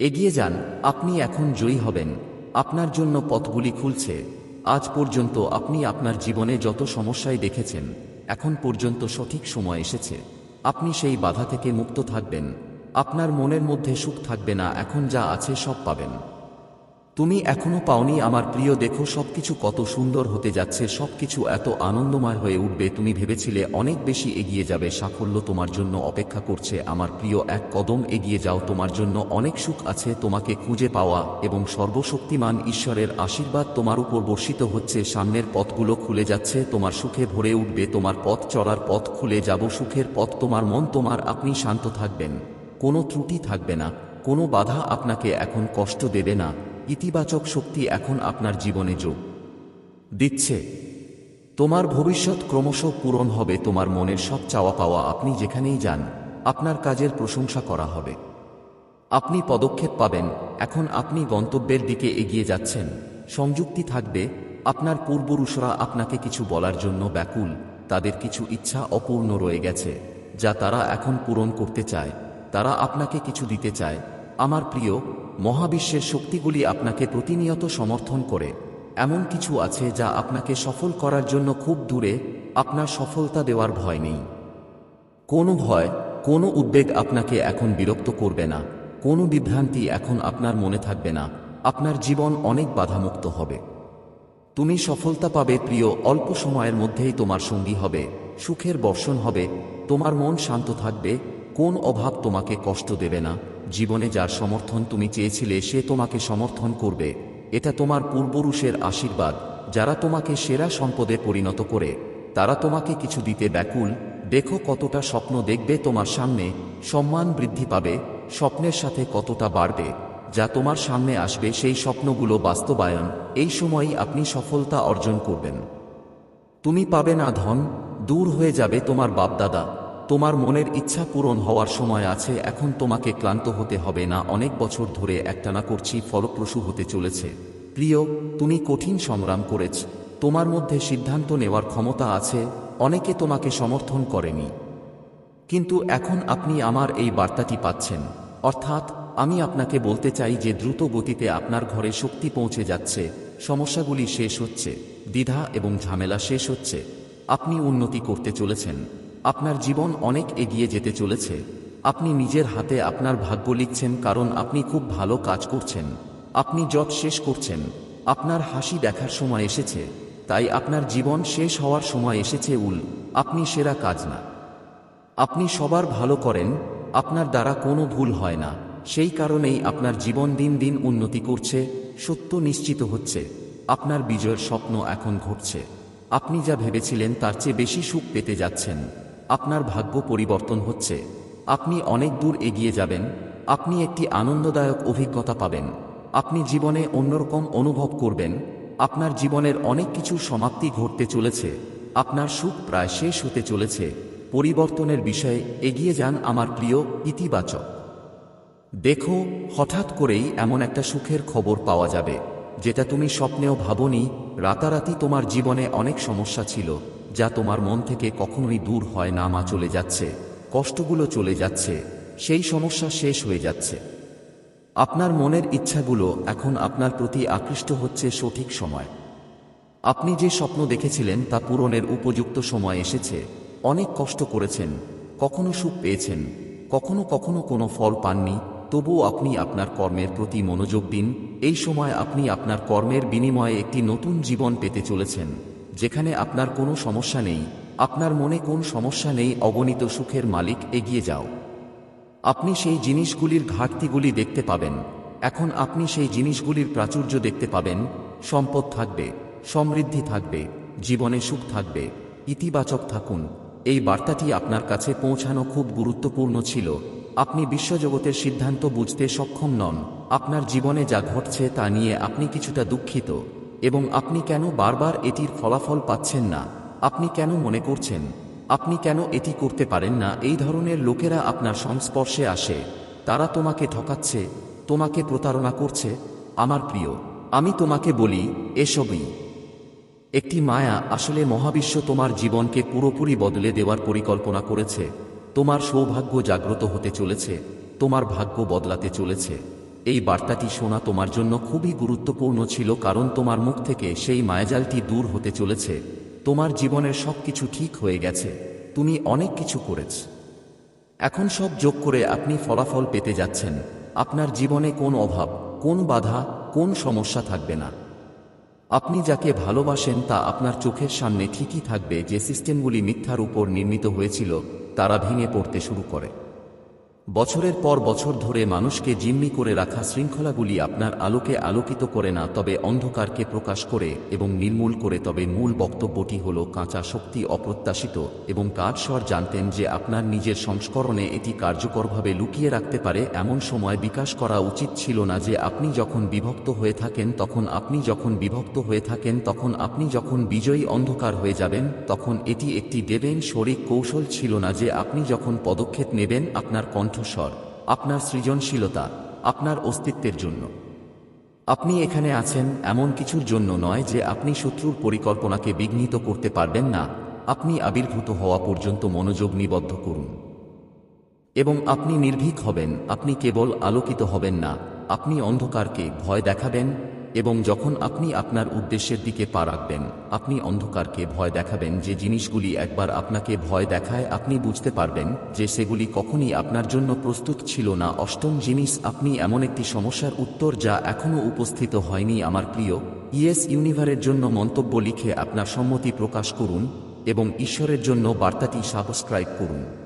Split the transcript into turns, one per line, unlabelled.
এগিয়ে যান, আপনি এখন জয়ী হবেন। আপনার জন্য পথগুলি খুলছে। আজ পর্যন্ত আপনি আপনার জীবনে যত সমস্যায় দেখেছেন, এখন পর্যন্ত সঠিক সময় এসেছে। আপনি সেই বাধা থেকে মুক্ত থাকবেন। আপনার মনের মধ্যে সুখ থাকবে না, এখন যা আছে সব পাবেন। তুমি এখনও পাওনি আমার প্রিয়, দেখো সবকিছু কত সুন্দর হতে যাচ্ছে, সবকিছু এত আনন্দময় হয়ে উঠবে, তুমি ভেবেছিলে অনেক বেশি এগিয়ে যাবে, সাফল্য তোমার জন্য অপেক্ষা করছে, আমার প্রিয় এক কদম এগিয়ে যাও, তোমার জন্য অনেক সুখ আছে, তোমাকে খুঁজে পাওয়া এবং সর্বশক্তিমান ঈশ্বরের আশীর্বাদ তোমার উপর বর্ষিত হচ্ছে, সামনের পথগুলো খুলে যাচ্ছে, তোমার সুখে ভরে উঠবে, তোমার পথ চড়ার পথ খুলে যাব, সুখের পথ তোমার মন তোমার, আপনি শান্ত থাকবেন, কোনো ত্রুটি থাকবে না, কোনো বাধা আপনাকে এখন কষ্ট দেবে না। ইতিবাচক শক্তি এখন আপনার জীবনে যোগ। দিচ্ছে, তোমার ভবিষ্যৎ ক্রমশ পূরণ হবে, তোমার মনের সব চাওয়া পাওয়া আপনি যেখানেই যান, আপনার কাজের প্রশংসা করা হবে। আপনি পদক্ষেপ পাবেন, এখন আপনি গন্তব্যের দিকে এগিয়ে যাচ্ছেন, সংযুক্তি থাকবে, আপনার পূর্বপুরুষরা আপনাকে কিছু বলার জন্য ব্যাকুল, তাদের কিছু ইচ্ছা অপূর্ণ রয়ে গেছে, যা তারা এখন পূরণ করতে চায়, তারা আপনাকে কিছু দিতে চায়। আমার প্রিয় মহাবিশ্বের শক্তিগুলি আপনাকে প্রতিনিয়ত সমর্থন করে। এমন কিছু আছে যা আপনাকে সফল করার জন্য খুব দূরে আপনার সফলতা দেওয়ার ভয় নেই। কোনো ভয়, কোনো উদ্বেগ আপনাকে এখন বিরক্ত করবে না। কোনো বিভ্রান্তি এখন আপনার মনে থাকবে না। আপনার জীবন অনেক বাধামুক্ত হবে। তুমি সফলতা পাবে প্রিয়, অল্প সময়ের মধ্যেই তোমার সঙ্গী হবে, সুখের বর্ষণ হবে, তোমার মন শান্ত থাকবে, কোন অভাব তোমাকে কষ্ট দেবে না। জীবনে যার সমর্থন তুমি চেয়েছিলে সে তোমাকে সমর্থন করবে। এটা তোমার পূর্বপুরুষের আশীর্বাদ, যারা তোমাকে সেরা সম্পদে পরিণত করে। তারা তোমাকে কিছু দিতে ব্যাকুল। দেখো কতটা স্বপ্ন দেখবে তোমার সামনে, সম্মান বৃদ্ধি পাবে, স্বপ্নের সাথে কতটা বাড়বে। যা তোমার সামনে আসবে সেই স্বপ্নগুলো বাস্তবায়ন, এই সময়ই আপনি সফলতা অর্জন করবেন। তুমি পাবে না ধন, দূর হয়ে যাবে তোমার বাপদাদা। তোমার মনের ইচ্ছা পূরণ হওয়ার সময় আছে, এখন তোমাকে ক্লান্ত হতে হবে না। অনেক বছর ধরে একটানা করছি, ফলপ্রসূ হতে চলেছে। প্রিয়, তুমি কঠিন সংগ্রাম করেছ। তোমার মধ্যে সিদ্ধান্ত নেওয়ার ক্ষমতা আছে, অনেকে তোমাকে সমর্থন করেনি। কিন্তু এখন আপনি আমার এই বার্তাটি পাচ্ছেন। অর্থাৎ, আমি আপনাকে বলতে চাই যে দ্রুত গতিতে আপনার ঘরে শক্তি পৌঁছে যাচ্ছে, সমস্যাগুলি শেষ হচ্ছে, দ্বিধা এবং ঝামেলা শেষ হচ্ছে। আপনি উন্নতি করতে চলেছেন। আপনার জীবন অনেক এগিয়ে যেতে চলেছে। আপনি নিজের হাতে আপনার ভাগ্য লিখছেন কারণ আপনি খুব ভালো কাজ করছেন। আপনি জব শেষ করছেন। আপনার হাসি দেখার সময় এসেছে। তাই আপনার জীবন শেষ হওয়ার সময় এসেছে উল। আপনি সেরা কাজ না। আপনি সবার ভালো করেন। আপনার দ্বারা কোনো ভুল হয় না। সেই কারণেই আপনার জীবন দিন দিন উন্নতি করছে। সত্য নিশ্চিত হচ্ছে। আপনার বিজয়ের স্বপ্ন এখন ঘটছে। আপনি যা ভেবেছিলেন তার চেয়ে বেশি সুখ পেতে যাচ্ছেন। আপনার ভাগ্য পরিবর্তন হচ্ছে। আপনি অনেক দূর এগিয়ে যাবেন। আপনি একটি আনন্দদায়ক অভিজ্ঞতা পাবেন। আপনি জীবনে অন্যরকম অনুভব করবেন। আপনার জীবনের অনেক কিছু সমাপ্তি ঘটতে চলেছে। আপনার সুখ প্রায় শেষ হতে চলেছে। পরিবর্তনের বিষয়ে এগিয়ে যান আমার প্রিয় ইতিবাচক। দেখো, হঠাৎ করেই এমন একটা সুখের খবর পাওয়া যাবে, যেটা তুমি স্বপ্নেও ভাবনি, রাতারাতি তোমার জীবনে অনেক সমস্যা ছিল। যা তোমার মন থেকে কখনোই দূর হয় না, মা চলে যাচ্ছে। কষ্টগুলো চলে যাচ্ছে। সেই সমস্যা শেষ হয়ে যাচ্ছে। আপনার মনের ইচ্ছাগুলো এখন আপনার প্রতি আকৃষ্ট হচ্ছে সঠিক সময়। আপনি যে স্বপ্ন দেখেছিলেন তা পূরণের উপযুক্ত সময় এসেছে। অনেক কষ্ট করেছেন, কখনো সুখ পেয়েছেন, কখনো কখনো কোনো ফল পাননি, তবুও আপনি আপনার কর্মের প্রতি মনোযোগ দিন। এই সময় আপনি আপনার কর্মের বিনিময়ে একটি নতুন জীবন পেতে চলেছেন। যেখানে আপনার কোনো সমস্যা নেই, আপনার মনে কোন সমস্যা নেই, অগণিত সুখের মালিক, এগিয়ে যাও। আপনি সেই জিনিসগুলির ঘাটতিগুলি দেখতে পাবেন। এখন আপনি সেই জিনিসগুলির প্রাচুর্য দেখতে পাবেন। সম্পদ থাকবে, সমৃদ্ধি থাকবে, জীবনে সুখ থাকবে, ইতিবাচক থাকুন। এই বার্তাটি আপনার কাছে পৌঁছানো খুব গুরুত্বপূর্ণ ছিল। আপনি বিশ্বজগতের সিদ্ধান্ত বুঝতে সক্ষম নন। আপনার জীবনে যা ঘটছে তা নিয়ে আপনি কিছুটা দুঃখিত। এবং আপনি কেন বারবার এটির ফলাফল পাচ্ছেন না? আপনি কেন মনে করছেন? আপনি কেন এটি করতে পারেন না? এই ধরনের লোকেরা আপনার সংস্পর্শে আসে। তারা তোমাকে ঠকাচ্ছে, তোমাকে প্রতারণা করছে। আমার প্রিয়, আমি তোমাকে বলি, এসবই। একটি মায়া আসলে মহাবিশ্ব তোমার জীবনকে পুরোপুরি বদলে দেওয়ার পরিকল্পনা করেছে। তোমার সৌভাগ্য জাগ্রত হতে চলেছে, তোমার ভাগ্য বদলাতে চলেছে। এই বার্তাটি শোনা তোমার জন্য খুবই গুরুত্বপূর্ণ ছিল কারণ তোমার মুখ থেকে সেই মায়াজালটি দূর হতে চলেছে। তোমার জীবনের সব কিছু ঠিক হয়ে গেছে। তুমি অনেক কিছু করেছ। এখন সব যোগ করে আপনি ফলাফল পেতে যাচ্ছেন। আপনার জীবনে কোন অভাব, কোন বাধা, কোন সমস্যা থাকবে না। আপনি যাকে ভালোবাসেন তা আপনার চোখের সামনে ঠিকই থাকবে যে সিস্টেমগুলি মিথ্যার উপর নির্মিত হয়েছিল, তারা ভেঙে পড়তে শুরু করে। বছরের পর বছর ধরে মানুষকে জিম্মি করে রাখা শৃঙ্খলাগুলি আপনার আলোকে আলোকিত করে না, তবে অন্ধকারকে প্রকাশ করে এবং নির্মূল করে, তবে মূল বক্তব্যটি হল কাঁচা শক্তি অপ্রত্যাশিত এবং কাঠস্বর জানতেন যে আপনার নিজের সংস্করণে এটি কার্যকরভাবে লুকিয়ে রাখতে পারে। এমন সময় বিকাশ করা উচিত ছিল না যে আপনি যখন বিভক্ত হয়ে থাকেন, তখন আপনি যখন বিভক্ত হয়ে থাকেন, তখন আপনি যখন বিজয়ী অন্ধকার হয়ে যাবেন, তখন এটি একটি দেবেন শরিক কৌশল ছিল না যে আপনি যখন পদক্ষেপ নেবেন, আপনার কণ্ঠস্বর, আপনার সৃজনশীলতা, আপনার অস্তিত্বের জন্য। আপনি এখানে আছেন এমন কিছুর জন্য নয় যে আপনি শত্রুর পরিকল্পনাকে বিঘ্নিত করতে পারবেন না, আপনি আবির্ভূত হওয়া পর্যন্ত মনোযোগ নিবদ্ধ করুন। এবং আপনি নির্ভীক হবেন, আপনি কেবল আলোকিত হবেন না, আপনি অন্ধকারকে ভয় দেখাবেন এবং যখন আপনি আপনার উদ্দেশ্যের দিকে পা রাখবেন, আপনি অন্ধকারকে ভয় দেখাবেন যে জিনিসগুলি একবার আপনাকে ভয় দেখায়, আপনি বুঝতে পারবেন যে সেগুলি কখনই আপনার জন্য প্রস্তুত ছিল না। অষ্টম জিনিস, আপনি এমন একটি সমস্যার উত্তর যা এখনও উপস্থিত হয়নি আমার প্রিয়, ইয়েস ইউনিভারের জন্য মন্তব্য লিখে আপনার সম্মতি প্রকাশ করুন এবং ঈশ্বরের জন্য বার্তাটি সাবস্ক্রাইব করুন।